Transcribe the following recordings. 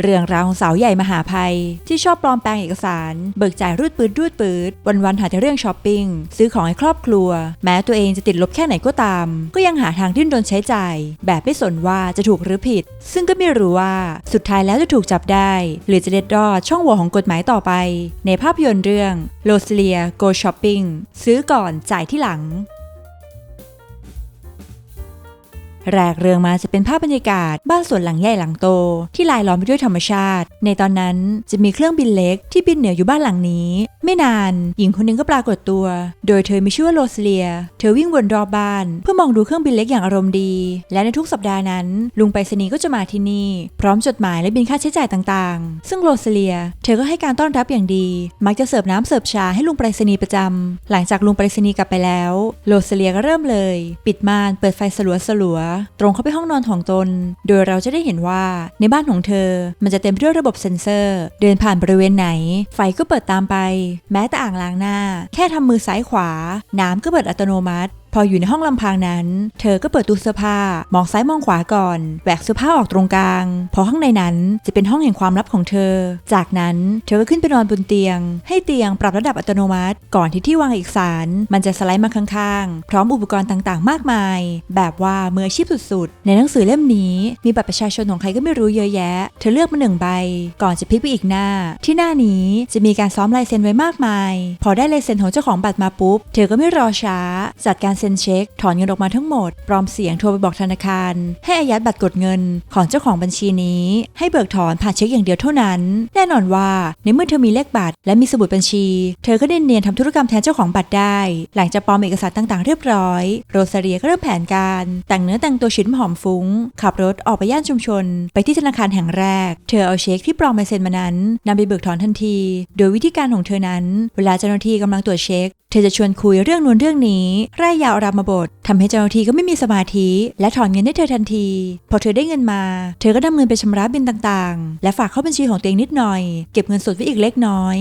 เรื่องราวของสาวใหญ่มหาภัย ที่ชอบปลอมแปลงเอกสาร เบิกจ่ายรูดปืดรูดปืดวันๆหาแต่เรื่องช้อปปิ้งซื้อของให้ครอบครัว แม้ตัวเองจะติดลบแค่ไหนก็ตาม ก็ยังหาทางดิ้นรนใช้จ่าย แบบไม่สนว่าจะถูกหรือผิด ซึ่งก็ไม่รู้ว่าสุดท้ายแล้วจะถูกจับได้ หรือจะเด็ดรอดช่องโหว่ของกฎหมายต่อไป ในภาพยนตร์เรื่องโ o สเลีย Go Shopping ซื้อก่อนจ่ายที่หลัง แรกเรื่องมาจะเป็นภาพบรรยากาศ บ้านสวนหลังใหญ่หลังโต ที่ลายล้อมไปด้วยธรรมชาติ ในตอนนั้นจะมีเครื่องบินเล็กที่บินเหนืออยู่บ้านหลังนี้ไม่นาน หญิงคนหนึงก็ปรากฏตัว โดยเธอมีชื่อว่าโรสเลีย เธอวิ่งวนรอบบ้าน เพื่อมองดูเครื่องบินเล็กอย่างอารมณ์ดี และในทุกสัปดาห์นั้น ลุงไปรษณีย์ก็จะมาที่นี่ พร้อมจดหมายและบินค่าใช้จ่ายต่างๆ ซึ่งโรสเลีย เธอก็ให้การต้อนรับอย่างดี มักจะเสิร์ฟน้ำเสิร์ฟชาให้ลุงไปรษณีย์ประจำหลังจากลุงไปรษณีย์กลับไปแล้ว โรสเลียก็เริ่มเลย ปิดม่านเปิดไฟสลัวสลัวตรงเข้าไปห้องนอนของตน โดยเราจะได้เห็นว่าในบ้านของเธอ มันจะเต็มไปด้วยระบบเซ็นเซอร์ เดินผ่านบริเวณไหน ไฟก็เปิดตามไปแม้แต่อ่างล้างหน้า แค่ทำมือซ้ายขวา น้ำก็เปิดอัตโนมัติ พออยู่ในห้องลำพังนั้น เธอก็เปิดตู้เสื้อผ้ามองซ้ายมองขวาก่อนแหวกเสื้อผ้าออกตรงกลางพราะข้างในนั้นจะเป็นห้องแห่งความลับของเธอ จากนั้นเธอก็ขึ้นไปนอนบนเตียง ให้เตียงปรับระดับอัตโนมัติ ก่อนที่ที่วางเอกสาร มันจะสไลด์มาข้างๆ พร้อมอุปกรณ์ต่างๆ มากมาย แบบว่ามืออาชีพสุดๆ ในหนังสือเล่มนี้มีบัตรประชาชนของใครก็ไม่รู้เยอะแยะ เธอเลือกมาหนึ่งใบ ก่อนจะพลิกไปอีกหน้า ที่หน้านี้จะมีการซ้อมลายเซ็นไว้มากมาย พอได้ลายเซ็นของเจ้าของบัตรมาปุ๊บ เธอก็ไม่รอช้าจัดการเซ็นเช็ค ถอนเงินออกมาทั้งหมด ปลอมเสียงโทรไปบอกธนาคาร ให้อายัดบัตรกดเงินของเจ้าของบัญชีนี้ ให้เบิกถอนผ่านเช็คอย่างเดียวเท่านั้น แน่นอนว่าในเมื่อเธอมีเลขบัตรและมีสมุดบัญชี เธอก็เนียนๆทำธุรกรรมแทนเจ้าของบัตรได้ หลังจากปลอมเอกสารต่างๆ เรียบร้อย โรซาเรียก็เริ่มแผนการ แต่งเนื้อแต่งตัวชิ้นหอมฟุ้ง ขับรถออกไปย่านชุมชน ไปที่ธนาคารแห่งแรก เธอเอาเช็คที่ปลอมลายเซ็นมานั้นนำไปเบิกถอนทันที โดยวิธีการของเธอนั้น เวลาเจ้าหน้าที่กำลังตรวจเช็ค เธอจะชวนคุยเรื่องนู้นเรื่องนี้ไร่ยาวรามบททำให้เจ้าหน้าที่ก็ไม่มีสมาธิ และถอนเงินให้เธอทันที พอเธอได้เงินมา เธอก็นำเงินไปชำระบินต่างๆ และฝากเข้าบัญชีของตัวเองนิดหน่อย เก็บเงินสดไว้อีกเล็กน้อย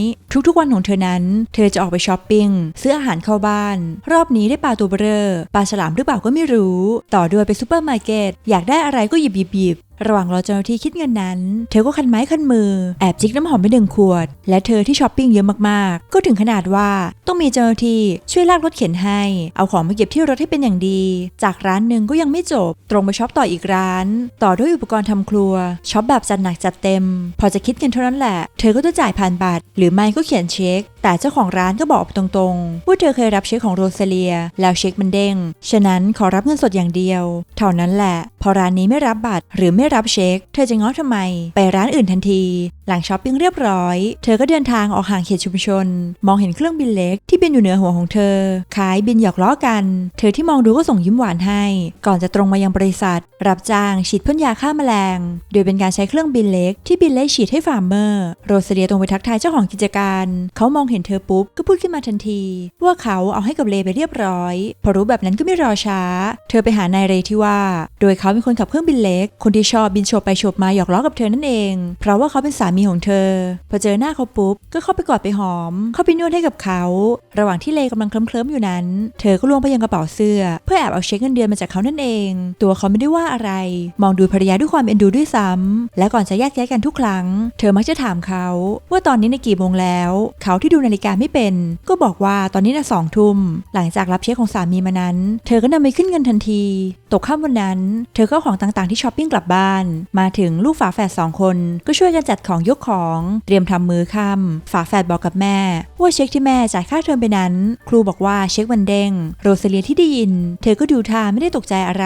ทุกๆวันของเธอนั้น เธอจะออกไปช้อปปิ้งซื้ออาหารเข้าบ้าน รอบนี้ได้ปลาตัวเบ้อปลาฉลามหรือเปล่าก็ไม่รู้ ต่อด้วยไปซูเปอร์มาร์เก็ตอยากได้อะไรก็หยิบหยิบหยิบระหว่างรอเจ้าหน้าที่คิดเงินนั้น เธอก็คันไม้คันมือ แอบจิกน้ำหอมไปหนึ่งขวด และเธอที่ช้อปปิ้งเยอะมากๆ ก็ถึงขนาดว่าต้องมีเจ้าหน้าที่ช่วยลากรถเข็นให้ เอาของมาเก็บที่รถให้เป็นอย่างดี จากร้านหนึ่งก็ยังไม่จบ ตรงไปช็อปต่ออีกร้าน ต่อด้วยอุปกรณ์ทำครัวช็อปแบบจัดหนักจัดเต็ม พอจะคิดเงินเท่านั้นแหละ เธอก็จะจ่ายผ่านบัตร หรือไม่ก็เขียนเช็ค แต่เจ้าของร้านก็บอกตรงๆว่าเธอเคยรับเช็คของโรซเลีย แล้วเช็คมันเด้งฉะนั้นขอรับเงินสดอย่างเดียว เท่านั้นแหละ พอร้านนี้ไม่รับบัตรหรือไม่รับเช็ค เธอจะง้อทำไม ไปร้านอื่นทันที หลังช้อปปิ้งเรียบร้อย เธอก็เดินทางออกห่างเขตชุมชน มองเห็นเครื่องบินเล็กที่บินอยู่เหนือหัวของเธอขายบินหยอกล้อกัน เธอที่มองดูก็ส่งยิ้มหวานให้ ก่อนจะตรงมายังบริษัท รับจ้างฉีดพ่นยาฆ่าแมลง โดยเป็นการใช้เครื่องบินเล็กที่บินไล่ฉีดให้ฟาร์มเมอร์โรสเลียตรงไปทักทายเจ้าของกิจการ เขามองเห็นเธอปุ๊บก็พูดขึ้นมาทันที ว่าเขาเอาให้กับเลไปเรียบร้อย พอรู้แบบนั้นก็ไม่รอช้า เธอไปหานายเรที่ว่า โดยเขาเป็นคนขับเครื่องบินเล็กคนที่ชอบบินโฉบไปโฉบมาหยอกล้อกับเธอนั่นเอง เพราะว่าเขาเป็นสามีของเธอ พอเจอหน้าเขาปุ๊บ ก็เข้าไปกอดไปหอม เข้าไปนวดให้กับเขา ระหว่างที่เลกำลังเคลิ้มๆอยู่นั้น เธอก็ลวงไปยังกระเป๋าเสื้อ เพื่อแอบเอาเช็คเงินเดือนมาจากเขานั่นเอง ตัวเขาไม่ได้ว่าอะไร มองดูภรรยาด้วยความเอ็นดูด้วยซ้ำและก่อนจะแยกย้ายกันทุกครั้ง เธอมักจะถามเขา ว่าตอนนี้ในกี่โมงแล้ว เขาที่ดูนาฬิกาไม่เป็น ก็บอกว่าตอนนี้น่ะสองทุ่ม หลังจากรับเช็คของสามีมานั้น เธอก็นำไปขึ้นเงินทันที ตกค่ำวันนั้น เธอก็ของต่างๆที่ช้อปปิ้งกลับบ้านมาถึงลูกฝาแฝดสองคน ก็ช่วยกันจัดของยกของเตรียมทำมือค่ำฝาแฝดบอกกับแม่ ว่าเช็คที่แม่จ่ายค่าเทอมไปนั้น ครูบอกว่าเช็ควันเด้ง โรซาเลียที่ได้ยิน เธอก็ดูท่าไม่ได้ตกใจอะไร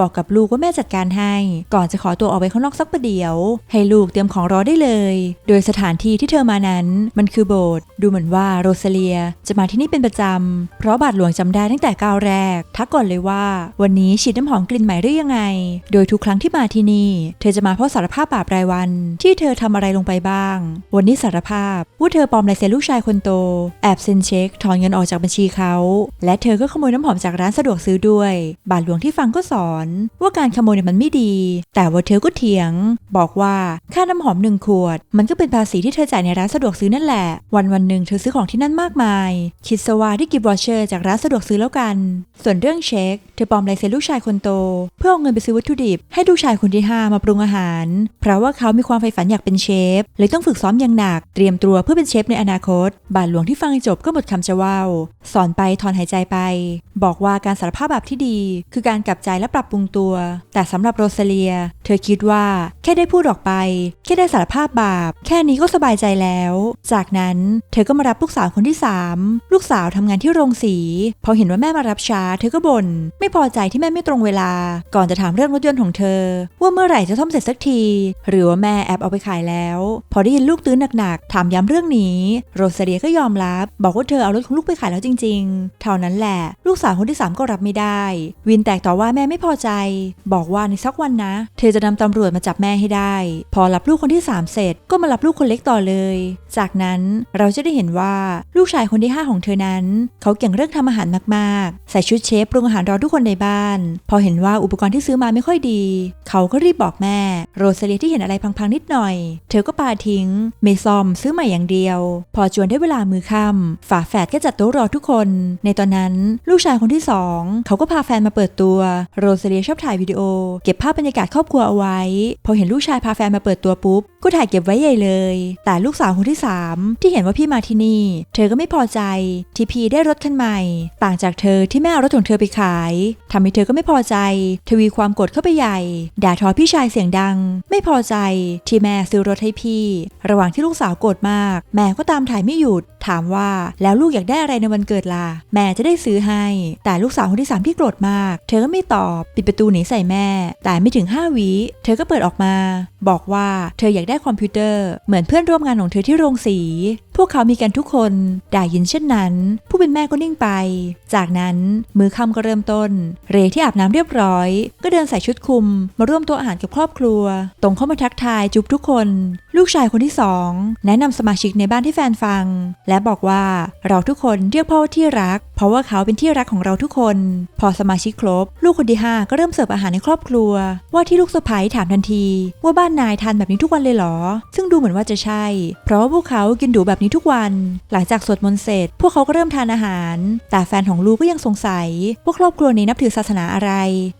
บอกกับลูกว่าแม่จัดการให้ ก่อนจะขอตัวออกไปข้างนอกสักประเดี๋ยว ให้ลูกเตรียมของรอได้เลย โดยสถานที่ที่เธอมานั้น มันคือโบสถ์ดูเหมือนว่าโรซาเลียจะมาที่นี่เป็นประจำเพราะบาทหลวงจำได้ตั้งแต่ก้าวแรก ทักก่อนเลยว่า วันนี้ฉีดน้ำหอมกลิ่นใหม่หรือยังไง โดยทุกครั้งที่มาที่นี่ เธอจะมาเพราะสารภาพบาปรายวัน ที่เธอทำอะไรลงไปบ้าง วันนี้สารภาพว่าเธอปลอมลายเซ็นลูกชายคนโต แอบเซ็นเช็คถอนเงินออกจากบัญชีเขา และเธอก็ขโมยน้ำหอมจากร้านสะดวกซื้อด้วย บาทหลวงที่ฟังก็สอน ว่าการขโมยเนี่ยมันไม่ดี แต่ว่าเธอก็เถียง บอกว่าค่าน้ำหอมหนึ่งขวด มันก็เป็นภาษีที่เธอจ่ายในร้านสะดวกซื้อนั่นแหละ วันวันหนึ่งเธอซื้อของที่นั่นมากมาย คิดซะว่าได้กิฟต์วอเชอร์จากร้านสะดวกซื้อแล้วกัน ส่วนเรื่องเช็ค เธอปลอมลายเซ็นลูกชายคนโต เพื่อเอาเงินไปซื้อวัตถุดิบให้ลูกชายคนที่ที่ 5 มาปรุงอาหาร เพราะว่าเขามีความใฝ่ฝันอยากเป็นเชฟเลยต้องฝึกซ้อมอย่างหนัก เตรียมตัวเพื่อเป็นเชฟในอนาคต บาทหลวงที่ฟังจบก็หมดคำจะว่าวสอนไปถอนหายใจไป บอกว่าการสารภาพแบบที่ดี คือการกลับใจและปรับปรุงตัว แต่สำหรับโรซาเลีย เธอคิดว่าแค่ได้พูดออกไป แค่ได้สารภาพบาป แค่นี้ก็สบายใจแล้ว จากนั้นเธอก็มารับลูกสาวคนที่ 3 ลูกสาวทำงานที่โรงสี พอเห็นว่าแม่มารับช้า เธอก็บ่นไม่พอใจที่แม่ไม่ตรงเวลา ก่อนจะถามเรื่องรถยนต์ของเธอว่าเมื่อไหร่จะซ่อมเสร็จสักที หรือว่าแม่แอบเอาไปขายแล้ว พอได้ยินลูกตื้นหนักๆ ถามย้ำเรื่องนี้ โรซเลียก็ยอมรับ บอกว่าเธอเอารถของลูกไปขายแล้วจริง ๆ เท่านั้นแหละ ลูกสาวคนที่ 3 ก็รับไม่ได้ วินแตกต่อว่าแม่ไม่พอใจ บอกว่าในสักวันนะ เธอจะนำตำรวจมาจับแม่ให้ได้ พอรับลูกคนที่ 3 เสร็จ ก็มารับลูกคนเล็กต่อเลย จากนั้นเราจะได้เห็นว่าลูกชายคนที่ 5 ของเธอนั้น เขาเก่งเรื่องทำอาหารมากๆ ใส่ชุดเชฟปรุงอาหารรอทุกคนในบ้าน พอเห็นว่าอุปกรณ์ที่ซื้อมาไม่ค่อยดี เขาก็รีบบอกแม่ โรซาเลียที่เห็นอะไรพังๆนิดหน่อย เธอก็ปาทิ้ง ไม่ซ่อมซื้อใหม่อย่างเดียว พอจวนได้เวลามือค่ำฝาแฝดก็จัดโต๊ะรอทุกคน ในตอนนั้นลูกชายคนที่สองเขาก็พาแฟนมาเปิดตัว โรซาเลียชอบถ่ายวิดีโอ เก็บภาพบรรยากาศครอบครัวเอาไว้ พอเห็นลูกชายพาแฟนมาเปิดตัวปุ๊บก็ถ่ายเก็บไว้ใหญ่เลย แต่ลูกสาวคนที่สามที่เห็นว่าพี่มาที่นี่ เธอก็ไม่พอใจที่พี่ได้รถคันใหม่ ต่างจากเธอที่แม่เอารถของเธอไปขายทำให้เธอก็ไม่พอใจ ทวีความโกรธเข้าไปใหญ่ ด่าทอพี่ชายเสียงดัง ไม่พอใจที่แม่ซื้อรถให้พี่ ระหว่างที่ลูกสาวโกรธมาก แม่ก็ตามถ่ายไม่หยุด ถามว่าแล้วลูกอยากได้อะไรในวันเกิดล่ะ แม่จะได้ซื้อให้ แต่ลูกสาวคนที่สามที่โกรธมาก เธอก็ไม่ตอบปิดประตูหนีใส่แม่ แต่ไม่ถึง 5วิเธอก็เปิดออกมา บอกว่าเธออยากได้คอมพิวเตอร์เหมือนเพื่อนร่วมงานของเธอที่โรงสี วกเขามีกันทุกคนได้ยินเช่นนั้น ผู้เป็นแม่ก็นิ่งไป จากนั้นมือค่ำก็เริ่มต้น เรที่อาบน้ำเรียบร้อย ก็เดินใส่ชุดคลุม มาร่วมโต๊ะอาหารกับครอบครัว ตรงเข้ามาทักทายจุบทุกคนลูกชายคนที่สองแนะนำสมาชิกในบ้านที่แฟนฟัง และบอกว่าเราทุกคนเรียกพ่อว่าที่รัก เพราะว่าเขาเป็นที่รักของเราทุกคน พอสมาชิกครบ ลูกคนที่ห้าก็เริ่มเสิร์ฟอาหารในครอบครัว ว่าที่ลูกสะใภ้ถามทันที ว่าบ้านนายทานแบบนี้ทุกวันเลยเหรอ ซึ่งดูเหมือนว่าจะใช่ เพราะว่าพวกเขากินดูแบบนี้ทุกวัน หลังจากสวดมนต์เสร็จ พวกเขาก็เริ่มทานอาหาร แต่แฟนของลูกก็ยังสงสัยว่าครอบครัวนี้นับถือศาสนาอะไร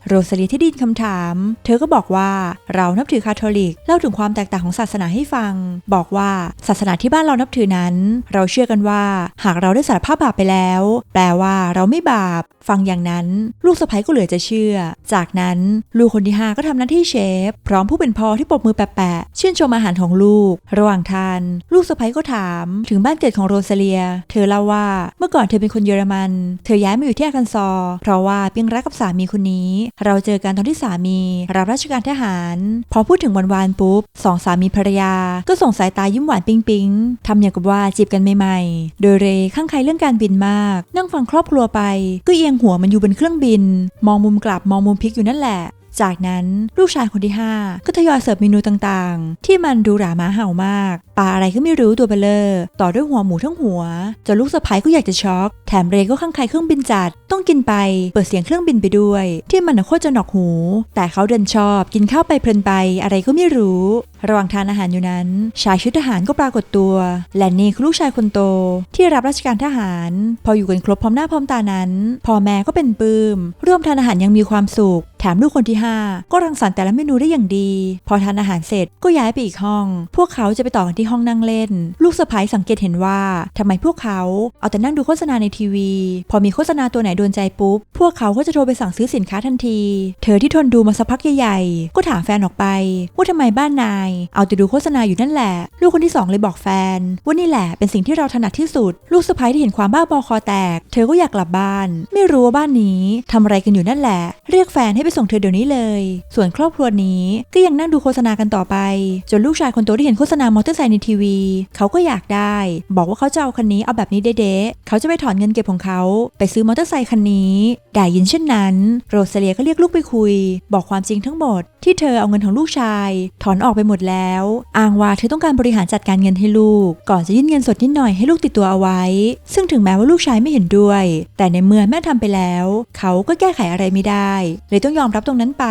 โรซาลีที่ดินคำถาม เธอก็บอกว่าเรานับถือคาทอลิกเล่าถึงความแตกต่างของศาสนาให้ฟัง บอกว่าศาสนาที่บ้านเรานับถือนั้น เราเชื่อกันว่า หากเราได้สารภาพบาปไปแล้ว แปลว่าเราไม่บาป ฟังอย่างนั้น ลูกสะใภ้ก็เหลือจะเชื่อ จากนั้นลูกคนที่ห้าก็ทำหน้าที่เชฟ พร้อมผู้เป็นพ่อที่ปรบมือแปะๆชื่นชมอาหารของลูก ระหว่างทาน ลูกสะใภ้ก็ถามถึงบ้านเกิดของโรซาเลีย เธอเล่าว่าเมื่อก่อนเธอเป็นคนเยอรมัน เธอย้ายมาอยู่ที่อากันซอ เพราะว่าเปียงรักกับสามีคนนี้ เราเจอกันตอนที่สามีรับราชการทหาร พอพูดถึงวันวานปุ๊บสองสามีภรรยา ก็ส่งสายตายิ้มหวานปิ๊งปิงทำอย่างกับว่าจีบกันใหม่ๆ โดยเรข้างใครเรื่องการบินมาก นั่งฟังครอบครัวไปก็เอียงหัวมันอยู่บนเครื่องบิน มองมุมกลับมองมุมพลิกอยู่นั่นแหละ จากนั้นลูกชายคนที่ 5 ก็ทยอยเสิร์ฟเมนูต่างๆ ที่มันดูหรามาเห่ามากปลาอะไรก็ไม่รู้ตัวเบลเลอร์ต่อด้วยหัวหมูทั้งหัวจนลูกสะพ้ายก็อยากจะช็อก แถมเรก็ข้างใครเครื่องบินจัด ต้องกินไป เปิดเสียงเครื่องบินไปด้วย ที่มันโคตรจะหนอกหู แต่เขาเดินชอบกินข้าวไปเพลินไปอะไรก็ไม่รู้ ระหว่างทานอาหารอยู่นั้น ชายชุดทหารก็ปรากฏตัว และนี่คือลูกชายคนโต ที่รับราชการทหาร พออยู่กันครบพร้อมหน้าพร้อมตานั้นพ่อแม่ก็เป็นปลื้ม ร่วมทานอาหารยังมีความสุขแถมลูกคนที่ 5 ก็รังสรรค์แต่ละเมนูได้อย่างดี พอทานอาหารเสร็จก็ย้ายไปอีกห้อง พวกเขาจะไปต่อกันที่ห้องนั่งเล่น ลูกสะพ้ายสังเกตเห็นว่าทำไมพวกเขาเอาแต่นั่งดูโฆษณาในทีวี พอมีโฆษณาตัวไหนโดนใจปุ๊บ พวกเขาก็จะโทรไปสั่งซื้อสินค้าทันที เธอที่ทนดูมาสักพักใหญ่ๆ ก็ถามแฟนออกไป ว่าทำไมบ้านนายเอาแต่ดูโฆษณาอยู่นั่นแหละ ลูกคนที่สองเลยบอกแฟน ว่านี่แหละเป็นสิ่งที่เราถนัดที่สุด ลูกสะพ้ายที่เห็นความบ้าบอคอแตก เธอก็อยากกลับบ้าน ไม่รู้ว่าบ้านนี้ทำอะไรกันอยู่นั่นแหละ เรียกแฟนให้ไปส่งเธอเดี๋ยวนี้เลย ส่วนครอบครัวนี้ก็ยังนั่งดูโฆษณากันต่อไป จนลูกชายคนโตได้เห็นโฆษณามอเตอร์ไซค์ในทีวี เขาก็อยากได้ บอกว่าเขาจะเอาคันนี้เอาแบบนี้เด๊ะเขาจะไปถอนเงินเก็บของเขาไปซื้อมอเตอร์ไซค์คันนี้ได้ยินเช่นนั้น โรซเลียก็เรียกลูกไปคุย บอกความจริงทั้งหมดที่เธอเอาเงินของลูกชาย ถอนออกไปหมดดแล้ว อ้างว่าเธอต้องการบริหารจัดการเงินให้ลูก ก่อนจะยื่นเงินสดนิดหน่อยให้ลูกติดตัวเอาไว้ ซึ่งถึงแม้ว่าลูกชายไม่เห็นด้วย แต่ในเมื่อแม่ทำไปแล้ว เขาก็แก้ไขอะไรไม่ได้ เลยต้องยอมรับตรงนั้นไป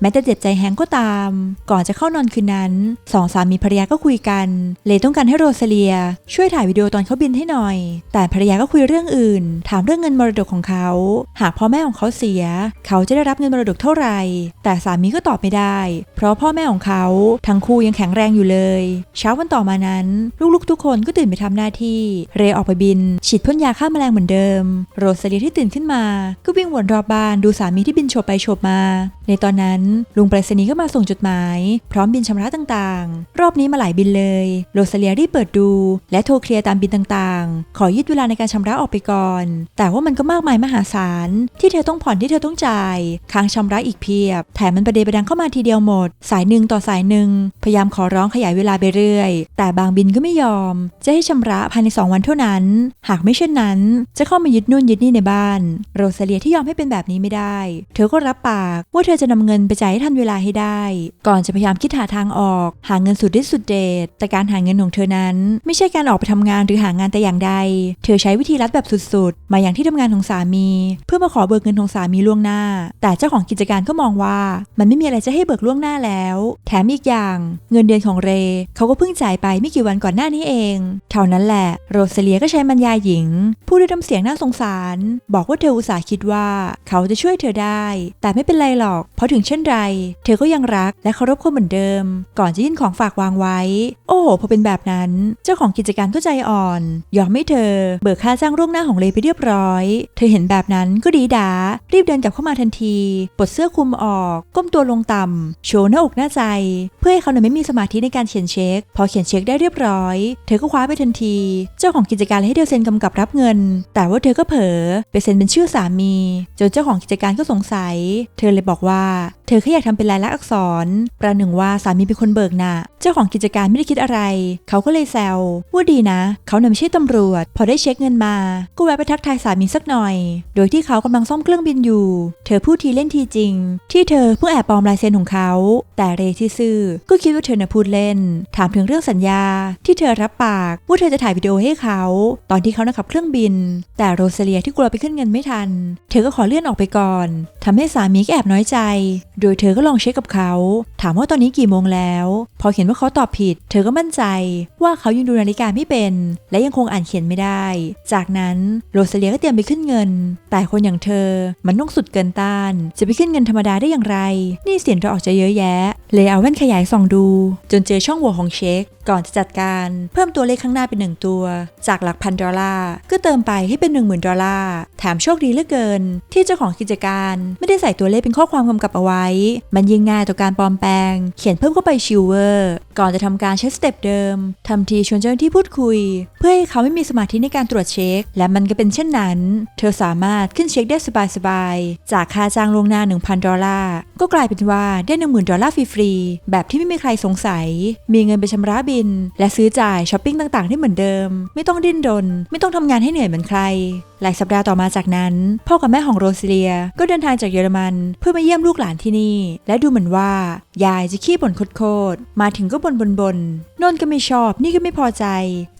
แม้แต่เจ็บใจแฮงก็ตาม ก่อนจะเข้านอนคืนนั้นสองสามีภรรยาก็คุยกัน เลยต้องการให้โรซาเลีย ช่วยถ่ายวิดีโอตอนเขาบินให้หน่อย แต่ภรรยาก็คุยเรื่องอื่น ถามเรื่องเงินมรดกของเขา หากพ่อแม่ของเขาเสีย เขาจะได้รับเงินมรดกเท่าไหร่ แต่สามีก็ตอบไม่ได้ เพราะพ่อแม่ของเขาทั้งคู่ยังแข็งแรงอยู่เลย เช้าวันต่อมานั้น ลูกๆ ทุกคนก็ตื่นไปทำหน้าที่ เรย์ออกไปบิน ฉีดพ่นยาฆ่าแมลงเหมือนเดิม โรซาลีที่ตื่นขึ้นมา ก็วิ่งวนรอบบ้านดูสามีที่บินโฉบไปโฉบมา ในตอนนั้นลุงไปรษณีย์ก็มาส่งจดหมาย พร้อมบินชำระต่างๆ รอบนี้มาหลายบินเลย โรซาลีรีบเปิดดู และโทรเคลียร์ตามบินต่างๆ ขอยืดเวลาในการชำระออกไปก่อน แต่ว่ามันก็มากมายมหาศาล ที่เธอต้องผ่อนที่เธอต้องจ่าย ค้างชำระอีกเพียบ แถมมันประเดประดังเข้ามาทีเดียวหมด สายหนึ่งต่อสายหนึ่ง ยายามขอร้องขยายเวลาไปเรื่อย แต่บางบินก็ไม่ยอม จะให้ชำระภายใน 2 วันเท่านั้น หากไม่เช่นนั้น จะเข้ามายึดนู่นยึดนี่ในบ้าน โรซาเลียที่ยอมให้เป็นแบบนี้ไม่ได้ เธอก็รับปากว่าเธอจะนำเงินไปจ่ายให้ทันเวลาให้ได้ ก่อนจะพยายามคิดหาทางออก หาเงินสุดฤทธิ์สุดเดชแต่การหาเงินของเธอนั้น ไม่ใช่การออกไปทำงานหรือหางานแต่อย่างใด เธอใช้วิธีลัดแบบสุดๆ มาอย่างที่ทำงานของสามี เพื่อมาขอเบิกเงินของสามีล่วงหน้า แต่เจ้าของกิจการก็มองว่า มันไม่มีอะไรจะให้เบิกล่วงหน้าแล้ว แถมอีกอย่างเงินเดือนของเร เขาก็เพิ่งจ่ายไปไม่กี่วันก่อนหน้านี้เอง เท่านั้นแหละโรซเลียก็ใช้บรรยายหญิง พูดด้วยน้ำเสียงน่าสงสาร บอกว่าเธออุตส่าห์คิดว่า เขาจะช่วยเธอได้ แต่ไม่เป็นไรหรอก เพราะถึงเช่นไร เธอก็ยังรักและเคารพเขาเหมือนเดิม ก่อนจะยื่นของฝากวางไว้ โอ้โหพอเป็นแบบนั้น เจ้าของกิจการก็ใจอ่อน ยอมให้เธอ เบิกค่าจ้างร่วงหน้าของเลไปเรียบร้อย เธอเห็นแบบนั้นก็ดีดา รีบเดินกลับเข้ามาทันที ปลดเสื้อคลุมออก ก้มตัวลงต่ำโชว์หน้าอกหน้าใจ เพื่อให้เขานี่ยไม่มีสมาธิในการเขียนเช็ค พอเขียนเช็คได้เรียบร้อย เธอก็คว้าไปทันที เจ้าของกิจการเลยให้เธอเซ็นกำกับรับเงิน แต่ว่าเธอก็เผลอไปเซ็นเป็นชื่อสามี จนเจ้าของกิจการก็สงสัย เธอเลยบอกว่า เธอแค่อยากทำเป็นลายลักษณ์อักษร ประหนึ่งว่าสามีเป็นคนเบิกหน่ะเจ้าของกิจการไม่ได้คิดอะไร เขาก็เลยแซวว่าดีนะ เขาเนี่ยไม่ใช่ตำรวจ พอได้เช็คเงินมา ก็แวะไปทักทายสามีสักหน่อย โดยที่เขากำลังซ่อมเครื่องบินอยู่ เธอพูดทีเล่นทีจริง ที่เธอเพิ่งแอบปลอมลายเซ็นของเขา แต่เรที่ซื่อก็คิดว่าเธอน่ะพูดเล่น ถามถึงเรื่องสัญญา ที่เธอรับปากว่าเธอจะถ่ายวิดีโอให้เขา ตอนที่เขานะขับเครื่องบิน แต่โรซาเลียที่กลัวไปขึ้นเงินไม่ทัน เธอก็ขอเลื่อนออกไปก่อนทำให้สามีแอบน้อยใจโดยเธอก็ลองเช็คกับเขา ถามว่าตอนนี้กี่โมงแล้ว พอเห็นว่าเขาตอบผิด เธอก็มั่นใจว่าเขายังดูนาฬิกาไม่เป็น และยังคงอ่านเขียนไม่ได้ จากนั้นโรซาเลียก็เตรียมไปขึ้นเงิน แต่คนอย่างเธอมันต้องสุดเกินต้าน จะไปขึ้นเงินธรรมดาได้อย่างไร นี่เสียนเราออกจะเยอะแยะเลยเอาแว่นขยายส่องดู จนเจอช่องโหว่ของเช็ค ก่อนจะจัดการเพิ่มตัวเลขข้างหน้าเป็นหนึ่งตัว จากหลักพันดอลลาร์ก็เติมไปให้เป็น 1 0,000 ดอลลาร์แถมโชคดีเหลือเกิน ที่เจ้าของกิจการไม่ได้ใส่ตัวเลขเป็นข้อความกำกับเอาไว้ มันยิ่งง่ายต่อการปลอมแปลง เขียนเพิ่มเข้าไปชิวเวอร์ ก่อนจะทำการใช้สเต็ปเดิมทำทีชวนเจ้าหน้าที่พูดคุย เพื่อให้เขาไม่มีสมาธิในการตรวจเช็ค และมันก็เป็นเช่นนั้น เธอสามารถขึ้นเช็คได้สบายๆจากค่าจ้างลวงหน้า 1,000 ดอลลาร์ก็กลายเป็นว่าได้ 10,000 ดอลลาร์ฟรีๆ แบบที่ไม่มีใครสงสัย มีเงินไปชำระบิน และซื้อจ่ายช้อปปิ้งต่างๆ ได้เหมือนเดิม ไม่ต้องดิ้นรน ไม่ต้องทำงานให้เหนื่อยเหมือนใคร หลายสัปดาห์ต่อมาจากนั้น พ่อกับแม่ของโรซิเลียก็เดินทางจากเยอรมันเพื่อมาเยี่ยมลูกหลานที่นี่ และดูเหมือนว่า ยายจะขี้บ่นโคตรมาถึงก็บ่นบนบนนนก็ไม่ชอบนี่ก็ไม่พอใจ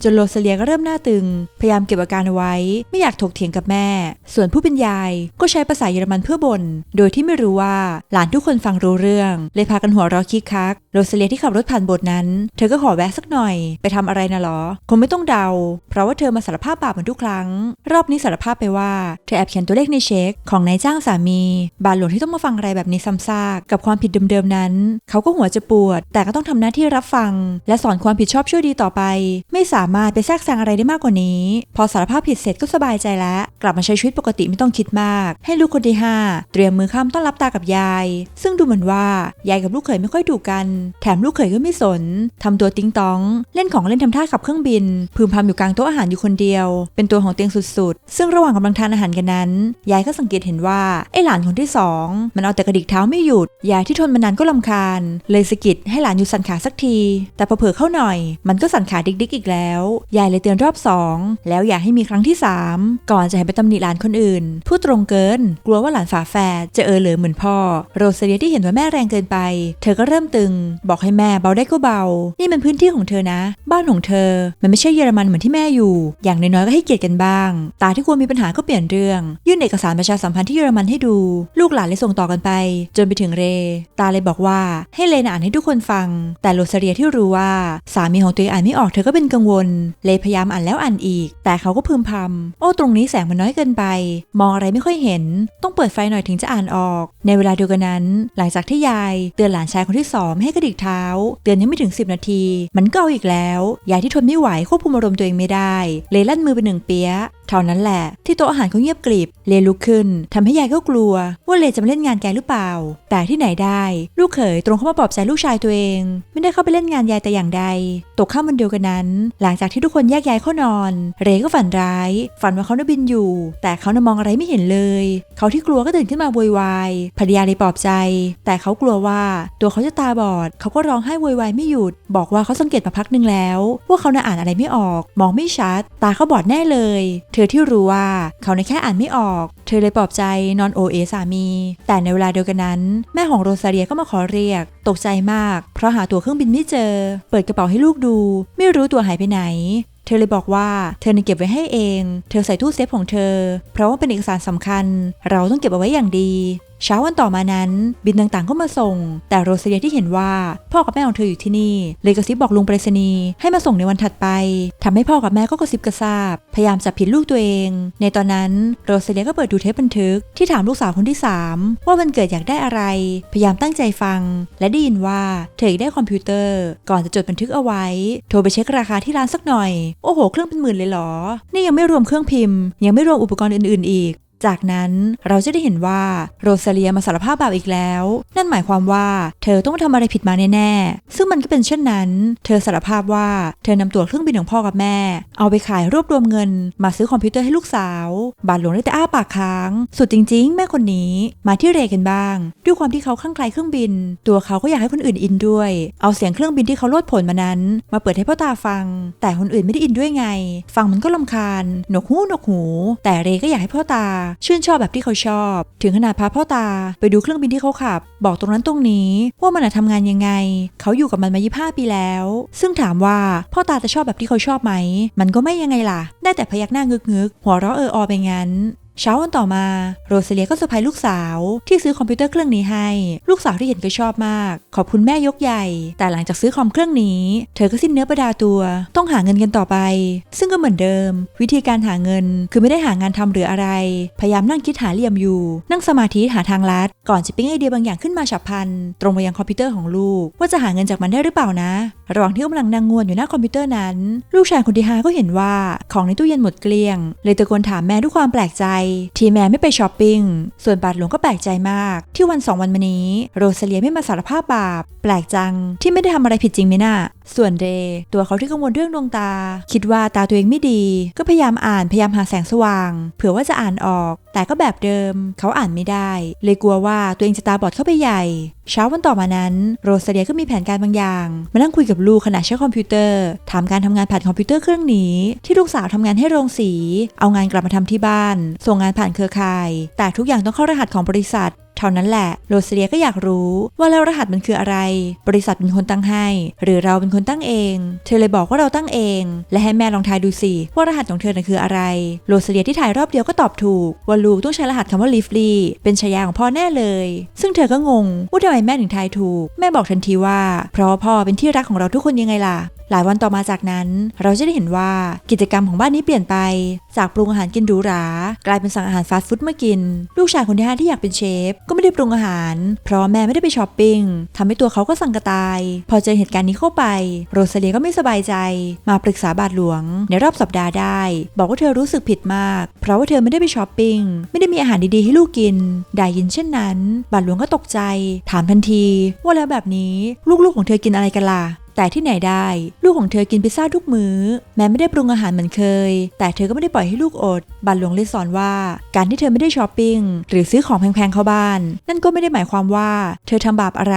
จนโรซิเลียก็เริ่มหน้าตึง พยายามเก็บอาการเอาไว้ ไม่อยากถกเถียงกับแม่ ส่วนผู้เป็นยายก็ใช้ภาษาเยอรมันเพื่อบ่นโดยที่ไม่รู้ว่าหลานทุกคนฟังรู้เรื่องเลยพากันหัวเราะคิกคัก โรซิเลียที่ขับรถผ่านโบสถ์นั้น เธอก็ขอแวะสักหน่อย ไปทำอะไรนะหรอ คงไม่ต้องเดา เพราะว่าเธอมาสารภาพบาปเหมือนทุกครั้ง รอบนี้สารภาพไปว่า เธอแอบเขียนตัวเลขในเช็คของนายจ้างสามี บาทหลวงที่ต้องมาฟังอะไรแบบนี้ซ้ำซากกับความผิดเดิมๆนั้น เขาก็หัวจะปวด แต่ก็ต้องทำหน้าที่รับฟัง และสอนความผิดชอบชั่วดีต่อไป ไม่สามารถไปแทรกแซงอะไรได้มากกว่านี้ พอสารภาพผิดเสร็จก็สบายใจแล้ว กลับมาใช้ชีวิตปกติไม่ต้องคิดมาก ให้ลูกคนที่ห้าเตรียมมือข้ามต้อนรับตากับยาย ซึ่งดูเหมือนว่ายายกับลูกเขยไม่ค่อยถูกกัน แถมลูกเขยก็ไม่สนทำตัวติ้งตอง เล่นของเล่นทำท่าขับเครื่องบิน พึมพำอยู่กลางโต๊ะอาหารอยู่คนเดียว เป็นตัวของเตียงสุดๆ ซึ่งระหว่างกำลังทานอาหารกันนั้น ยายก็สังเกตเห็นว่าไอ้หลานคนที่สองมันเอาแต่กระดิกเท้าไม่หยุด ยายที่ทนมานานก็ลำคาญ เลยสะกิดให้หลานหยุดสั่นขาสักที แต่พอเผลอเข้าหน่อย มันก็สั่นขาดิกดิกๆอีกแล้ว ยายเลยเตือนรอบสองแล้วอย่าให้มีครั้งที่สามก่อนจะให้ไปตำหนิหลานคนอื่น พูดตรงเกิน กลัวว่าหลานฝาแฝดจะเออเหลือเหมือนพ่อ โรซเลียที่เห็นว่าแม่แรงเกินไป เธธอก็เริ่มตึง บอกให้แม่เบาได้ก็เบา นี่มันพื้นที่ของเธอนะ บ้านของเธอ มันไม่ใช่เยอรมันเหมือนที่แม่อยู่ อย่างน้อยๆก็ให้เกียรติกันบ้าง ตาที่ควรมีปัญหาก็เปลี่ยนเรื่อง ยื่นเอกสารประชาสัมพันธ์ที่เยอรมันให้ดู ลูกหลานเลยส่งต่อกันไป จนไปถึงเร ตาเลยบอกว่าให้เลนอ่านให้ทุกคนฟัง แต่โรซาเลียที่รู้ว่าสามีของตัวเองอ่านไม่ออกเธอก็เป็นกังวล เลยพยายามอ่านแล้วอ่านอีก แต่เขาก็พึมพำโอ้ตรงนี้แสงมันน้อยเกินไป มองอะไรไม่ค่อยเห็น ต้องเปิดไฟหน่อยถึงจะอ่านออก ในเวลาเดียวกันนั้น หลังจากที่ยายเตือนหลานชายคนที่สองให้กระดิกเท้า เตือนยังไม่ถึง 10 นาที มันก็เอาอีกแล้วยายที่ทนไม่ไหวควบคุมอารมณ์ตัวเองไม่ได้ เลยลั่นมือไปหนึ่งเปียะ เท่านั้นแหละ ที่โต๊ะอาหารเขาเงียบกริบเลลุกขึ้นทำให้ยายก็กลัว ว่าเลจะมาเล่นงานแกหรือเปล่า แต่ที่ไหนได้ ลูกเขยตรงเข้ามาปลอบใจลูกชายตัวเอง ไม่ได้เข้าไปเล่นงานยายแต่อย่างใด ตกข้ามวันเดียวกันนั้น หลังจากที่ทุกคนแยกย้ายเข้านอน เรก็ฝันร้าย ฝันว่าเขาน่ะบินอยู่ แต่เขาน่ะมองอะไรไม่เห็นเลย เขาที่กลัวก็ตื่นขึ้นมาโวยวายภรรยาเลยปลอบใจ แต่เขากลัวว่าตัวเขาจะตาบอด เขาก็ร้องไห้โวยวายไม่หยุด บอกว่าเขาสังเกตมาพักหนึ่งแล้ว ว่าเขาน่ะอ่านอะไรไม่ออก มองไม่ชัด ตาเขาบอดแน่เลยธอที่รู้ว่าเขาในแค่อ่านไม่ออก เธอเลยปลอบใจนอนโอเอสามี แต่ในเวลาเดียวกันนั้น แม่ของโรซาเรียก็มาขอเรียก ตกใจมาก เพราะหาตั๋วเครื่องบินไม่เจอ เปิดกระเป๋าให้ลูกดู ไม่รู้ตั๋วหายไปไหนเธอเลยบอกว่าเธอเนี่ยเก็บไว้ให้เอง เธอใส่ตู้เซฟของเธอ เพราะว่าเป็นเอกสารสำคัญ เราต้องเก็บเอาไว้อย่างดี เช้าวันต่อมานั้นบินต่างๆก็มาส่ง แต่โรซเลียที่เห็นว่าพ่อกับแม่ของเธออยู่ที่นี่เลยกระซิบบอกลุงไปรษณีย์ให้มาส่งในวันถัดไปทำให้พ่อกับแม่ก็กระซิบกระซาบ พยายามจับผิดลูกตัวเอง ในตอนนั้นโรซเลียก็เปิดดูเทปบันทึกที่ถามลูกสาวคนที่ 3 ว่าวันเกิดอยากได้อะไร พยายามตั้งใจฟัง และได้ยินว่าเธออยากได้คอมพิวเตอร์ ก่อนจะจดบันทึกเอาไว้ โทรไปเช็คราคาที่ร้านสักหน่อยโอ้โหเครื่องเป็นหมื่นเลยเหรอนี่ยังไม่รวมเครื่องพิมพ์ ยังไม่รวมอุปกรณ์อื่นๆอีก จากนั้นเราจะได้เห็นว่าโรซาเลียมาสารภาพบาปอีกแล้ว นั่นหมายความว่าเธอต้องทำอะไรผิดมาแน่ๆ ซึ่งมันก็เป็นเช่นนั้น เธอสารภาพว่าเธอนำตั๋วเครื่องบินของพ่อกับแม่ เอาไปขายรวบรวมเงิน มาซื้อคอมพิวเตอร์ให้ลูกสาว บาทหลวงได้แต่อ้าปากค้าง สุดจริง ๆ แม่คนนี้มาที่เรกันบ้าง ด้วยความที่เขาข้างไกลเครื่องบิน ตัวเขาก็อยากให้คนอื่นอินด้วย เอาเสียงเครื่องบินที่เขาโลดผลมานั้น มาเปิดให้พ่อตาฟัง แต่คนอื่นไม่ได้อินด้วยไง ฟังมันก็ลำคาญหนวกหูหนวกหู แต่เรก็อยากให้พ่อตาชื่นชอบแบบที่เขาชอบ ถึงขนาดพาพ่อตา ไปดูเครื่องบินที่เขาขับ บอกตรงนั้นตรงนี้ ว่ามันน่ะทำงานยังไง เขาอยู่กับมันมา 25 ปีแล้ว ซึ่งถามว่าพ่อตาจะชอบแบบที่เขาชอบไหม มันก็ไม่ยังไงล่ะ ได้แต่พยักหน้างึกๆ หัวเราะเอออไปงั้น เช้าวันต่อมาโรซาเลียก็เซอร์ไพรส์ลูกสาว ที่ซื้อคอมพิวเตอร์เครื่องนี้ให้ ลูกสาวที่เห็นก็ชอบมาก ขอบคุณแม่ยกใหญ่ แต่หลังจากซื้อคอมเครื่องนี้ เธอก็สิ้นเนื้อประดาตัว ต้องหาเงินกันต่อไป ซึ่งก็เหมือนเดิม วิธีการหาเงินคือไม่ได้หางานทำหรืออะไร พยายามนั่งคิดหาเหลี่ยมอยู่ นั่งสมาธิหาทางลัด ก่อนจะปิ๊งไอเดียบางอย่างขึ้นมาฉับพลันตรงไปยังคอมพิวเตอร์ของลูก ว่าจะหาเงินจากมันได้หรือเปล่านะ ระหว่างที่กำลังนั่งงวนอยู่หน้าคอมพิวเตอร์นั้น ลูกชายคนที่ห้าก็เห็นว่าของในตู้เย็นหมดเกลี้ยง เลยตะโกนถามแม่ด้วยความแปลกใจที่แม่ไม่ไปช้อปปิ้ง ส่วนบาทหลวงก็แปลกใจมาก ที่วันสองวันมานี้ โรซาเลียไม่มาสารภาพบาป แปลกจัง ที่ไม่ได้ทำอะไรผิดจริงไหมน่ะ ส่วนเรย์ตัวเขาที่กังวลเรื่องดวงตา คิดว่าตาตัวเองไม่ดี ก็พยายามอ่านพยายามหาแสงสว่าง เผื่อว่าจะอ่านออก แต่ก็แบบเดิม เขาอ่านไม่ได้ เลยกลัวว่าตัวเองจะตาบอดเข้าไปใหญ่ เช้าวันต่อมานั้น โรซาเลียก็มีแผนการบางอย่าง มานั่งคุยกับลูกขณะใช้คอมพิวเตอร์ถามการทำงานผ่านคอมพิวเตอร์เครื่องนี้ ที่ลูกสาวทำงานให้โรงสี เอางานกลับมาทำที่บ้าน ส่งงานผ่านเครือข่าย แต่ทุกอย่างต้องเข้ารหัสของบริษัท เท่านั้นแหละโรซาเลียก็อยากรู้ว่าแล้วรหัสมันคืออะไร บริษัทเป็นคนตั้งให้ หรือเราเป็นคนตั้งเอง เธอเลยบอกว่าเราตั้งเอง และให้แม่ลองทายดูสิว่ารหัสของเธอน่ะคืออะไรโรซาเลียที่ถ่ายรอบเดียวก็ตอบถูกว่าลูกต้องใช้รหัสคำว่าลิฟลีเป็นฉายาของพ่อแน่เลย ซึ่งเธอก็งงว่าทำไมแม่ถึงทายถูก แม่บอกทันทีว่า เพราะพ่อเป็นที่รักของเราทุกคนยังไงล่ะ หลายวันต่อมาจากนั้น เราจะได้เห็นว่ากิจกรรมของบ้านนี้เปลี่ยนไป จากปรุงอาหารกินหรูหรากลายเป็นสั่งอาหารฟาสต์ฟู้ดมากิน ลูกชายคนที่ห้าที่อยากเป็นเชฟ ก็ไม่ได้ปรุงอาหาร เพราะแม่ไม่ได้ไปช้อปปิ้งทำให้ตัวเขาก็สั่งกระตาย พอเจอเหตุการณ์นี้เข้าไป โรซาเลียก็ไม่สบายใจ มาปรึกษาบาทหลวง ในรอบสัปดาห์ได้ บอกว่าเธอรู้สึกผิดมาก เพราะว่าเธอไม่ได้ไปช้อปปิ้งไม่ได้มีอาหารดีๆให้ลูกกิน ได้ยินเช่นนั้น บาทหลวงก็ตกใจ ถามทันที ว่าแล้วแบบนี้ ลูกๆของเธอกินอะไรกันล่ะ แต่ที่ไหนได้ ลูกของเธอกินพิซซ่าทุกมื้อ แม้ไม่ได้ปรุงอาหารเหมือนเคย แต่เธอก็ไม่ได้ปล่อยให้ลูกอด บัลหลวงเลยสอนว่า การที่เธอไม่ได้ช้อปปิ้งหรือซื้อของแพงๆเข้าบ้าน นั่นก็ไม่ได้หมายความว่า เธอทำบาปอะไร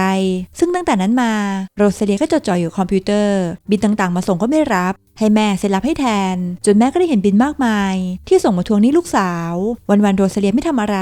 ซึ่งตั้งแต่นั้นมาโรสเลียก็จดจ่ออยู่คอมพิวเตอร์ บินต่างๆ มาส่งก็ไม่รับให้แม่เซ็นรับให้แทน จนแม่ก็ได้เห็นบินมากมาย ที่ส่งมาทวงหนี้ลูกสาว วันๆโรสเลียไม่ทำอะไร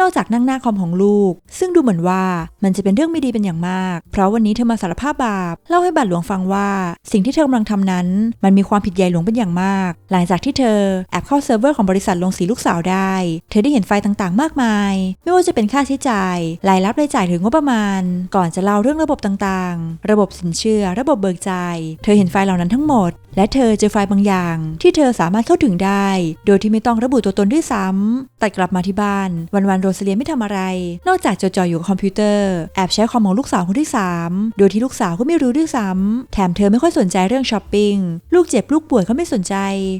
นอกจากนั่งหน้าคอมของลูก ซึ่งดูเหมือนว่ามันจะเป็นเรื่องไม่ดีเป็นอย่างมาก เพราะวันนี้เธอมาสารภาพบาปเล่าให้บัตรหลวงฟังว่า สิ่งที่เธอกำลังทำนั้น มันมีความผิดใหญ่หลวงเป็นอย่างมาก หลังจากที่เธอแอบเข้าเซิร์ฟเวอร์ของบริษัทลงสีลูกสาวได้ เธอได้เห็นไฟต่างๆ มากมาย ไม่ว่าจะเป็นค่าใช้จ่ายรายรับรายจ่ายถึงงบประมาณ ก่อนจะเล่าเรื่องระบบต่างๆ ระบบสินเชื่อ ระบบเบิกจ่าย เธอเห็นไฟเหล่านั้นทั้งหมด และเธอเจอไฟล์บางอย่าง ที่เธอสามารถเข้าถึงได้ โดยที่ไม่ต้องระบุตัวตนด้วยซ้ำตัดกลับมาที่บ้าน วันๆโรสเลียไม่ทำอะไร นอกจากจดจ่ออยู่กับคอมพิวเตอร์ แอบใช้คอมของลูกสาวคนที่ 3 โดยที่ลูกสาวก็ไม่รู้ด้วยซ้ำแถมเธอไม่ค่อยสนใจเรื่องช้อปปิ้ง ลูกเจ็บลูกป่วยก็ไม่สนใจ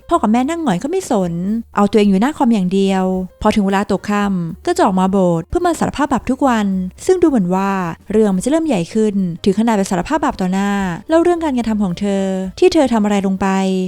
พ่อกับแม่นั่งหงอยก็ไม่สน เอาตัวเองอยู่หน้าคอมอย่างเดียว พอถึงเวลาตกค่ำก็จะออกมาโบสถ์เพื่อมาสารภาพบาปทุกวัน ซึ่งดูเหมือนว่าเรื่องมันจะเริ่มใหญ่ขึ้น ถึงขนาดไปสารภาพบาปต่อหน้าเล่าเรื่องการกระทำของเธอ ที่เธอทำอะไรลงไป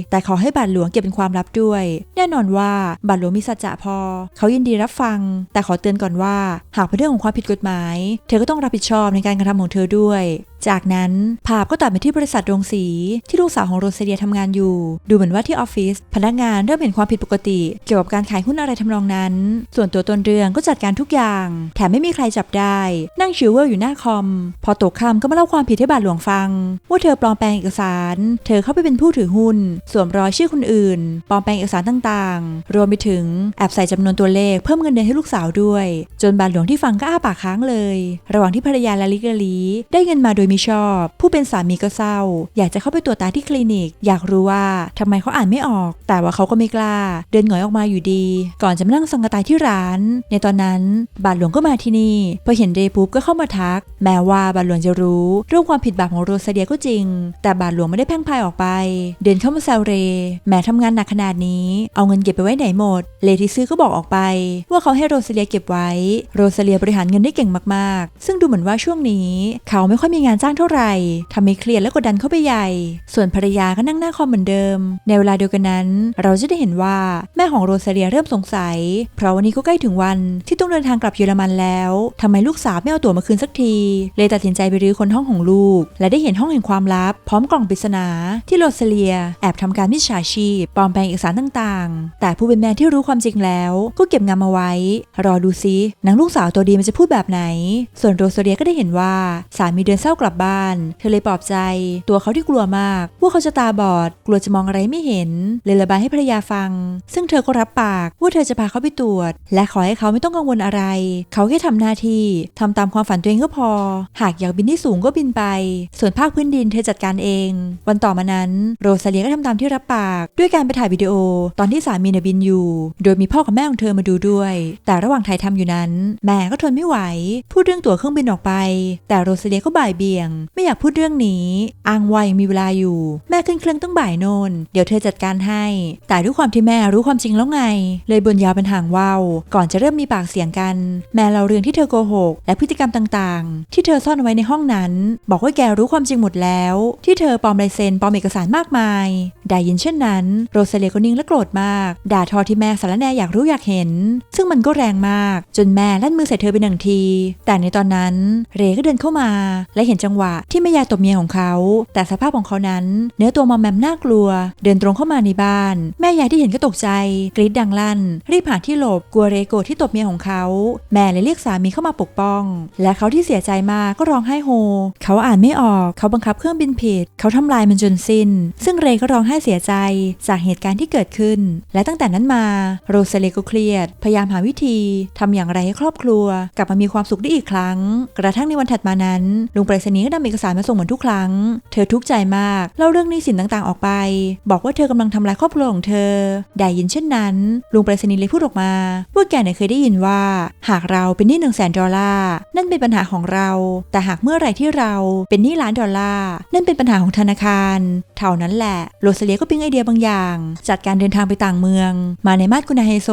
แต่ขอให้บาทหลวงเก็บเป็นความลับด้วย แน่นอนว่าบาทหลวงมีสัจจะพอ เขายินดีรับฟัง แต่ขอเตือนก่อนว่า หากเป็นเรื่องของความผิดกฎหมาย เธอก็ต้องรับผิดชอบในการกระทำของเธอด้วย จากนั้นภาพก็ตัดไปที่บริษัทโรงสีที่ลูกสาวของโรเซเลียทำงานอยู่ ดูเหมือนว่าที่ออฟฟิศพนักงานเริ่มเห็นความผิดปกติ เกี่ยวกับการขายหุ้นอะไรทำนองนั้น ส่วนตัวตนเรื่องก็จัดการทุกอย่าง แถมไม่มีใครจับได้ นั่งชิวเวอร์อยู่หน้าคอม พอตกค่ำก็มาเล่าความผิดให้บาทหลวงฟัง ว่าเธอปลอมแปลงเอกสาร เธอเข้าไปเป็นผู้ถือหุ้นสวมรอยชื่อคนอื่น ปลอมแปลงเอกสารต่างๆ รวมไปถึงแอบใส่จำนวนตัวเลขเพิ่มเงินเดือนให้ลูกสาวด้วย จนบาทหลวงที่ฟังก็อ้าปากค้างเลย ระหว่างที่ภรรยาและลิกลีได้เงินมาโดยมิชอบ ผู้เป็นสามีก็เศร้า อยากจะเข้าไปตรวจตาที่คลินิก อยากรู้ว่าทำไมเขาอ่านไม่ออก แต่ว่าเขาก็ไม่กล้า เดินหงอยออกมาอยู่ดี ก่อนจะมานั่งสังกะตายที่ร้าน ในตอนนั้นบาทหลวงก็มาที่นี่พอเห็นเดย์ปุ๊บก็เข้ามาทัก แม้ว่าบาทหลวงจะรู้เรื่องความผิดบาปของโรซาเดียก็จริง แต่บาทหลวงไม่ได้แพ่งพายออกไป เดินเข้ามาแซวเรแม้ทำงานหนักขนาดนี้ เอาเงินเก็บไปไว้ไหนหมด เลที่ซื้อก็บอกออกไป ว่าเขาให้โรซาเลียเก็บไว้ โรซาเลียบริหารเงินได้เก่งมากๆ ซึ่งดูเหมือนว่าช่วงนี้ เขาไม่ค่อยมีงานจ้างเท่าไหร่ทำให้เครียดและกดดันเข้าไปใหญ่ ส่วนภรรยาก็นั่งหน้าคอมเหมือนเดิม ในเวลาเดียวกันนั้น เราจะได้เห็นว่าแม่ของโรซาเลียเริ่มสงสัย เพราะวันนี้ก็ใกล้ถึงวันที่ต้องเดินทางกลับเยอรมันแล้วทำไมลูกสาวไม่เอาตั๋วมาคืนสักที เลยตัดสินใจไปรื้อคนห้องของลูก และได้เห็นห้องแห่งความลับ พร้อมกล่องปริศนา ที่โรซาเลีย แอบทำการมิจฉาชีพปลอมแปลงเอกสารต่างๆ แต่ผู้เป็นแม่ที่รู้ความจริงแล้ว ก็เก็บงำมาไว้ รอดูซินางลูกสาวตัวดีมันจะพูดแบบไหน ส่วนโรซาเลียก็ได้เห็นว่าสามีเดินเศร้ากลับบ้าน เธอเลยปลอบใจ ตัวเขาที่กลัวมากว่าเขาจะตาบอด กลัวจะมองอะไรไม่เห็น เลยระบายให้ภรรยาฟัง ซึ่งเธอก็รับปากว่าเธอจะพาเขาไปตรวจ และขอให้เขาไม่ต้องกังวลอะไร เขาแค่ทำหน้าที่ทำตามความฝันตัวเองก็พอ หากอยากบินที่สูงก็บินไป ส่วนภาคพื้นดินเธอจัดการเอง วันต่อมานั้น โรซาเลียก็ทำตามที่รับปาก ด้วยการไปถ่ายวิดีโอ ตอนที่สามีเนี่ยบินอยู่ โดยมีพ่อกับแม่ของเธอมาดูด้วย แต่ระหว่างถ่ายทำอยู่นั้น แม่ก็ทนไม่ไหว พูดเรื่องตั๋วเครื่องบินออกไป แต่โรซาเลียก็บ่ายเบียงไม่อยากพูดเรื่องนี้ อ้างว่ายังมีเวลาอยู่ แม่ขึ้นเครื่องต้องบ่ายโนน เดี๋ยวเธอจัดการให้ แต่ด้วยความที่แม่รู้ความจริงแล้วไง เลยบนยาวเป็นหางว่าวก่อนจะเริ่มมีปากเสียงกัน แม่เราเรื่องที่เธอโกหก และพฤติกรรมต่างๆ ที่เธอซ่อนไว้ในห้องนั้น บอกว่าแกรู้ความจริงหมดแล้ว ที่เธอปลอมลายเซ็นปลอมเอกสารมากมาย ได้ยินเช่นนั้น โรซาเลก็นิ่งและโกรธมาก ด่าทอที่แม่สารแหนอยากรู้อยากเห็น ซึ่งมันก็แรงมาก จนแม่ลั่นมือใส่เธอไปหนึ่งที แต่ในตอนนั้น เรก็เดินเข้ามา และเห็นจังหวะที่แม่ยายตบเมียของเขา แต่สภาพของเขานั้น เนื้อตัวมอมแมมน่ากลัว เดินตรงเข้ามาในบ้าน แม่ยายที่เห็นก็ตกใจ กรีดดังลั่น รีบหาที่หลบกลัวเรโกที่ตบเมียของเขา แม่เลยเรียกสามีเข้ามาปกป้อง และเขาที่เสียใจมากก็ร้องไห้โฮ เขาอ่านไม่ออก เขาบังคับเครื่องบินผิด เขาทำลายมันจนสิ้น ซึ่งเรก็ร้องไห้เสียใจจากเหตุการณ์ที่เกิดขึ้น และตั้งแต่นั้นมาโรเซเลก็เครียด พยายามหาวิธีทำอย่างไรให้ครอบครัว กลับมามีความสุขได้อีกครั้ง กระทั่งในวันถัดมานั้นลุงไปรษณีย์ก็นำเอกสารมาส่งเหมือนทุกครั้ง เธอทุกข์ใจมากเล่าเรื่องหนี้สินต่างๆออกไป บอกว่าเธอกำลังทำลายครอบครัวของเธอ ได้ยินเช่นนั้น ลุงไปรษณีย์เลยพูดออกมาว่าแกเนี่ยเคยได้ยินว่า หากเราเป็นหนี้หนึ่งแสนดอลลาร์นั่นเป็นปัญหาของเรา แต่หากเมื่อไหร่ที่เราเป็นหนี้ล้านดอลลาร์นั่นเป็นปัญหาของธนาคาร เท่านั้นแหละโรซเลียก็ปิ๊งไอเดียบางอย่าง จัดการเดินทางไปต่างเมือง มาในมาดกุนาไฮโซ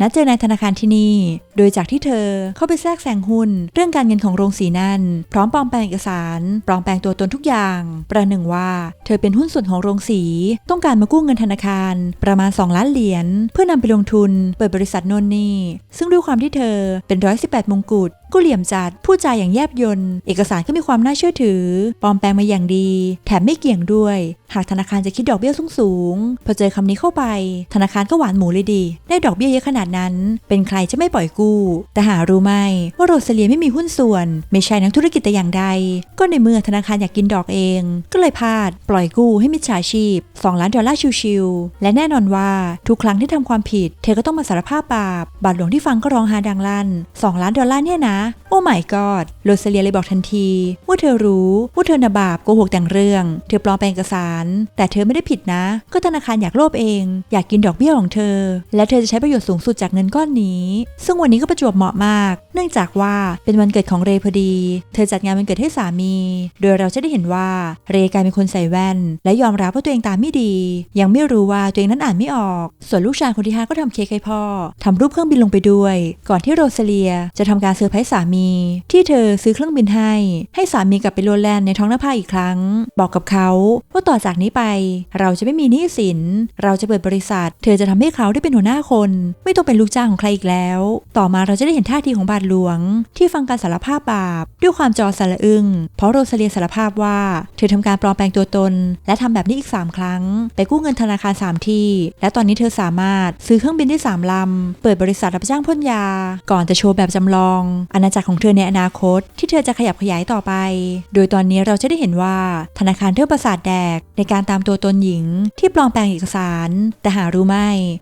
นัดเจอนายธนาคารที่นี่ โดยจากที่เธอเข้าไปแทรกแซงหุ้น เรื่องการเงินของโรงสีนั่น พร้อมปลอมแปลงเอกสารปลอมแปลงตัวตนทุกอย่าง ประหนึ่งว่า เธอเป็นหุ้นส่วนของโรงสี ต้องการมากู้เงินธนาคาร ประมาณ 2 ล้านเหรียญเพื่อนำไปลงทุนเปิดบริษัทโนนนี่ซึ่งด้วยความที่เธอเป็นร้อยสิบแปดมงกุฎ ก็เหลี่ยมจัดพูดจาอย่างแยบยนเอกสารก็มีความน่าเชื่อถือ ปลอมแปลงมาอย่างดี แถมไม่เกี่ยงด้วย หากธนาคารจะคิดดอกเบี้ยสูงสูงๆพอเจอคำนี้เข้าไป ธนาคารก็หวานหมูเลยดี ได้ดอกเบี้ยเยอะขนาดนั้น เป็นใครจะไม่ปล่อยกู้ แต่หารู้ไหมว่าโรซเลียไม่มีหุ้นส่วน ไม่ใช่นักธุรกิจแต่อย่างใด ก็ในเมื่อธนาคารอยากกินดอกเอง ก็เลยพลาด ปล่อยกู้ให้มิจฉาชีพ2ล้านดอลลาร์ชิวๆและแน่นอนว่าทุกครั้งที่ทำความผิด เธอก็ต้องมาสารภาพบาปบาทหลวงที่ฟังก็ร้องฮาดังลั่น2ล้านดอลลาร์เนี่ยนะโอ้ my god โรซาเลียเลยบอกทันที ว่าเธอรู้ว่าเธอนาบาปโกหกแต่งเรื่อง เธอปลอมแปลงเอกสาร แต่เธอไม่ได้ผิดนะ ก็ธนาคารอยากโลภเอง อยากกินดอกเบี้ยของเธอ และเธอจะใช้ประโยชน์สูงสุดจากเงินก้อนนี้ ซึ่งวันนี้ก็ประจวบเหมาะมาก เนื่องจากว่าเป็นวันเกิดของเรย์พอดี เธอจัดงานวันเกิดให้สามี โดยเราจะได้เห็นว่าเรกลายเป็นคนใส่แว่น และยอมรับว่าตัวเองตาไม่ดี ยังไม่รู้ว่าตัวเองนั้นอ่านไม่ออก ส่วนลูกชายคนที่ห้าก็ทำเค้กให้พ่อทำรูปเครื่องบินลงไปด้วย ก่อนที่โรซาเลียจะทำการเซอร์ไพรส์สามีที่เธอซื้อเครื่องบินให้ ให้สามีกลับไปโรแลนด์ในท้องนภาอีกครั้ง บอกกับเขาว่าต่อจากนี้ไป เราจะไม่มีหนี้สิน เราจะเปิดบริษัท เธอจะทำให้เขาได้เป็นหัวหน้าคน ไม่ต้องเป็นลูกจ้างของใครอีกแล้ว ต่อมาเราจะได้เห็นท่าทีของบาทหลวง ที่ฟังการสารภาพบาป ด้วยความจอสละอึ้งเพราะโรซาเลียสารภาพว่า เธอทำการปลอมแปลงตัวตน และทำแบบนี้อีก 3 ครั้ง ไปกู้เงินธนาคาร 3 ที่ และตอนนี้เธอสามารถซื้อเครื่องบินได้3ลำเปิดบริษัทรับจ้างพ่นยา ก่อนจะโชว์แบบจำลองอาณาจักรของเธอในอนาคต ที่เธอจะขยับขยายต่อไป โดยตอนนี้เราจะได้เห็นว่าธนาคารเทิดประสาทแดกในการตามตัวตนหญิง ที่ปลอมแปลงเอกสาร แต่หารู้ไหม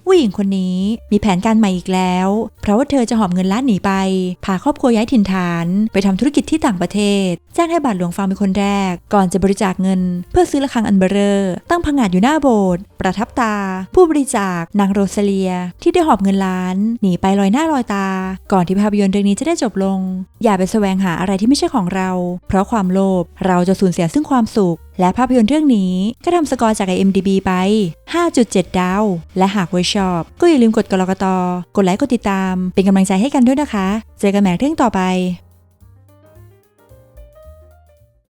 ว่าหญิงคนนี้มีแผนการใหม่อีกแล้ว เพราะว่าเธอจะหอบเงินล้านหนีไปพาครอบครัวย้ายถิ่นฐาน ไปทำธุรกิจที่ต่างประเทศแจ้งให้บาทหลวงฟังเป็นคนแรก ก่อนจะบริจาคเงิน เพื่อซื้อระฆังอันเบอเรอร์ตั้งพังงาดอยู่หน้าโบสถ์ประทับตา ผู้บริจาคนางโรซาเลีย ที่ได้หอบเงินล้าน หนีไปลอยหน้าลอยตา ก่อนที่ภาพยนตร์เรื่องนี้จะได้จบลง อย่าไปแสวงหาอะไรที่ไม่ใช่ของเรา เพราะความโลภเราจะสูญเสียซึ่งความสุข และภาพยนตร์เรื่องนี้ก็ทำสกอร์จาก IMDb ไป 5.7 ดาว และหากไว้ชอบ ก็อย่าลืมกดกรกตกดไลค์กดติดตาม เป็นกำลังใจให้กันด้วยนะคะ เจอกันใหม่เรื่องต่อไป